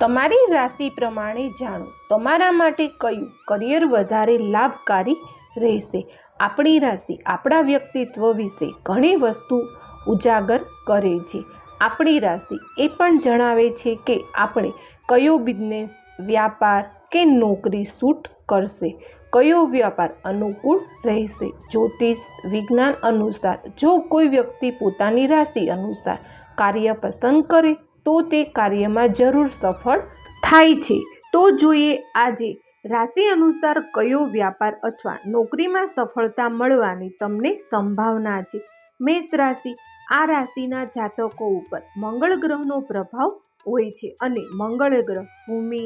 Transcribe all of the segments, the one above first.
તમારી રાશિ પ્રમાણે જાણો. તમારા માટે કયું કરિયર વધારે લાભકારી રહેશે? આપણી રાશિ આપણા વ્યક્તિત્વ વિશે ઘણી વસ્તુ ઉજાગર કરે છે. આપણી રાશિ એ પણ જણાવે છે કે આપણે કયો બિઝનેસ વ્યાપાર કે નોકરી સૂટ કરશે? કયો વ્યાપાર અનુકૂળ રહેશે? જ્યોતિષ વિજ્ઞાન અનુસાર જો કોઈ વ્યક્તિ પોતાની રાશિ અનુસાર કાર્ય પસંદ કરે તો તે કાર્યમાં જરૂર સફળ થાય છે. તો જોઈએ આજે રાશિ અનુસાર કયો વ્યાપાર અથવા નોકરીમાં સફળતા મળવાની તમને સંભાવના છે? મેષ રાશિ આ રાશિના જાતકો ઉપર મંગળ ગ્રહનો પ્રભાવ હોય છે અને મંગળ ગ્રહ ભૂમિ,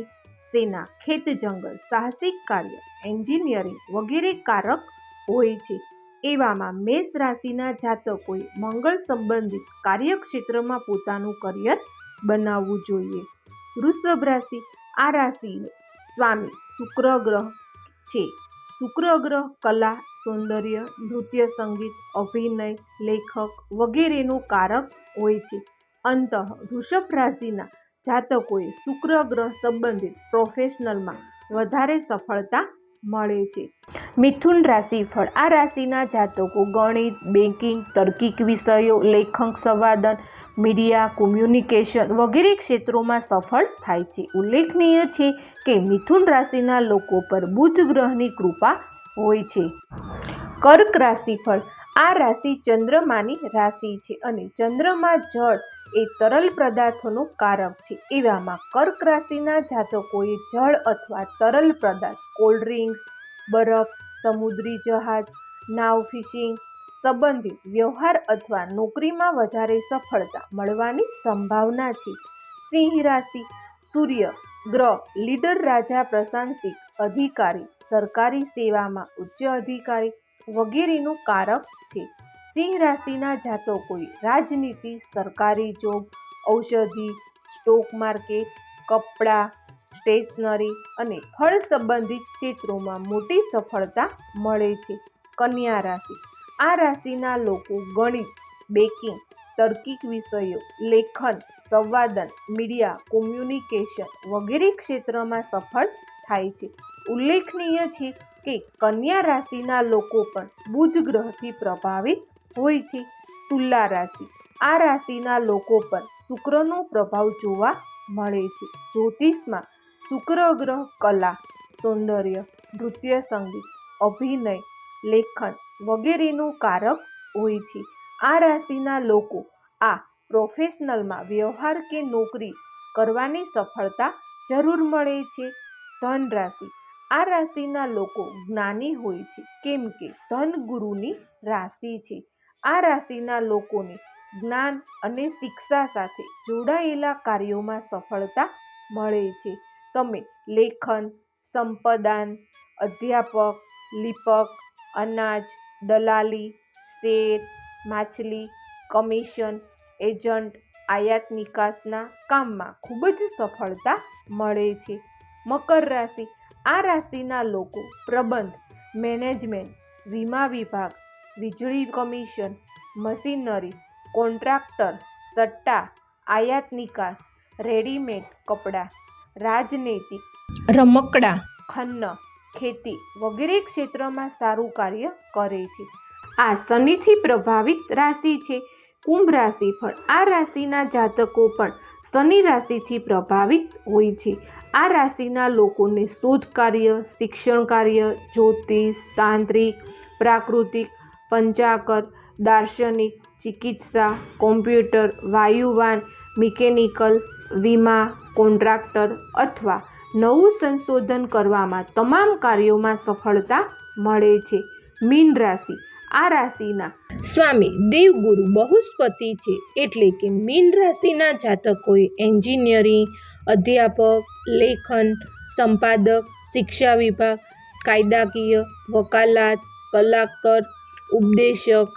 સેના, ખેત જંગલ, સાહસિક કાર્ય, એન્જિનિયરિંગ વગેરે કારક હોય છે. એવામાં મેષ રાશિના જાતકોએ મંગળ સંબંધિત કાર્યક્ષેત્રમાં પોતાનું કરિયર બનાવવું જોઈએ. વૃષભ રાશિ, આ રાશિ સ્વામી શુક્ર ગ્રહ છે. શુક્ર ગ્રહ કલા, સૌંદર્ય, નૃત્ય, સંગીત, અભિનય, લેખક વગેરેનું કારક હોય છે. અંત વૃષભ રાશિના જાતકોએ શુક્ર ગ્રહ સંબંધિત પ્રોફેશનલમાં વધારે સફળતા મળે છે. મિથુન રાશિફળ આ રાશિના જાતકો ગણિત બેન્કિંગ તર્કિક વિષયો, લેખક સંવાદન મીડિયા, કોમ્યુનિકેશન વગેરે ક્ષેત્રોમાં સફળ થાય છે. ઉલ્લેખનીય છે કે મિથુન રાશિના લોકો પર બુધ ગ્રહની કૃપા હોય છે. કર્ક રાશિફળ. આ રાશિ ચંદ્રમાની રાશિ છે અને ચંદ્રમા જળ એ તરલ પદાર્થોનું કારક છે. એવામાં કર્ક રાશિના જાતકોએ જળ અથવા તરલ પદાર્થ, કોલ્ડ ડ્રિંક્સ, બરફ, સમુદ્રી જહાજ, નાવ ફિશિંગ સંબંધિત વ્યવહાર અથવા નોકરીમાં વધારે સફળતા મળવાની સંભાવના છે. સિંહ રાશિ, સૂર્ય ગ્રહ, લીડર રાજા પ્રશાંસિક અધિકારી, સરકારી સેવામાં ઉચ્ચ અધિકારી વગેરેનું કારક છે. સિંહ રાશિના જાતકોએ રાજનીતિ, સરકારી જોબ, ઔષધિ, સ્ટોક માર્કેટ, કપડાં, સ્ટેશનરી અને ફળ સંબંધિત ક્ષેત્રોમાં મોટી સફળતા મળે છે. કન્યા રાશિ આ રાશિના લોકો ગણિત, બેકિંગ, તર્કિક વિષયો, લેખન, સંવાદન, મીડિયા, કોમ્યુનિકેશન વગેરે ક્ષેત્રમાં સફળ થાય છે. ઉલ્લેખનીય છે કે કન્યા રાશિના લોકો પણ બુધ ગ્રહથી પ્રભાવિત હોય છે. તુલા રાશિ, આ રાશિના લોકો પર શુક્રનો પ્રભાવ જોવા મળે છે. જ્યોતિષમાં શુક્ર ગ્રહ કલા, સૌંદર્ય, નૃત્ય સંગીત, અભિનય, લેખન વગેરેનું કારક હોય છે. આ રાશિના લોકો આ પ્રોફેશનલમાં વ્યવહાર કે નોકરી કરવાની સફળતા જરૂર મળે છે. ધન રાશિ આ રાશિના લોકો જ્ઞાની હોય છે કેમ કે ધન ગુરુની રાશિ છે. આ રાશિના લોકોને જ્ઞાન અને શિક્ષા સાથે જોડાયેલા કાર્યોમાં સફળતા મળે છે. તમે લેખન, સંપદાન, અધ્યાપક, લીપક, અનાજ દલાલી, શેર, માછલી, કમિશન, એજન્ટ આયાત નિકાસના કામમાં ખૂબ જ સફળતા મળે છે. મકર રાશિ. આ રાશિના લોકો પ્રબંધ, મેનેજમેન્ટ, વીમા વિભાગ, વીજળી કમિશન, મશીનરી, કોન્ટ્રાક્ટર, સટ્ટા, આયાત નિકાસ, રેડીમેડ કપડાં રાજનૈતિક રમકડા, ખન્ન ખેતી વગેરે ક્ષેત્રમાં સારું કાર્ય કરે છે. આ શનિથી પ્રભાવિત રાશિ છે. કુંભ રાશિ ફળ. આ રાશિના જાતકો પણ શનિ રાશિથી પ્રભાવિત હોય છે. આ રાશિના લોકોને શોધ કાર્ય, શિક્ષણ કાર્ય, જ્યોતિષ, તાંત્રિક, પ્રાકૃતિક, પંચાકર, દાર્શનિક, ચિકિત્સા, કોમ્પ્યુટર, વાયુવાન, મિકેનિકલ, વીમા, કોન્ટ્રાક્ટર અથવા નવું સંશોધન કરવામાં તમામ કાર્યોમાં સફળતા મળે છે. મીન રાશિ. આ રાશિના સ્વામી દેવગુરુ બહુસ્પતિ છે. એટલે કે મીન રાશિના જાતકોએ એન્જિનિયરિંગ, અધ્યાપક, લેખન, સંપાદક, શિક્ષા વિભાગ, કાયદાકીય, વકાલાત, કલાકર, ઉપદેશક,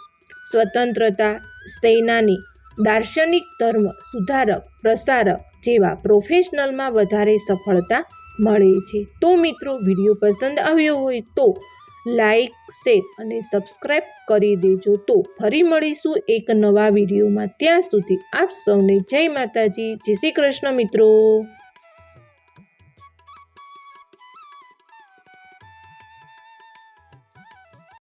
સ્વતંત્રતા, સેનાની દાર્શનિક ધર્મ, સુધારક, પ્રસારક જેવા પ્રોફેશનલમાં વધારે સફળતા મળે છે. તો મિત્રો, વીડિયો પસંદ આવ્યો હોય તો લાઈક શેર અને સબસ્ક્રાઈબ કરી દેજો. તો ફરી મળીશું એક નવા વિડીયોમાં. ત્યાં સુધી આપ સૌને જય માતાજી. જય શ્રી કૃષ્ણ મિત્રો.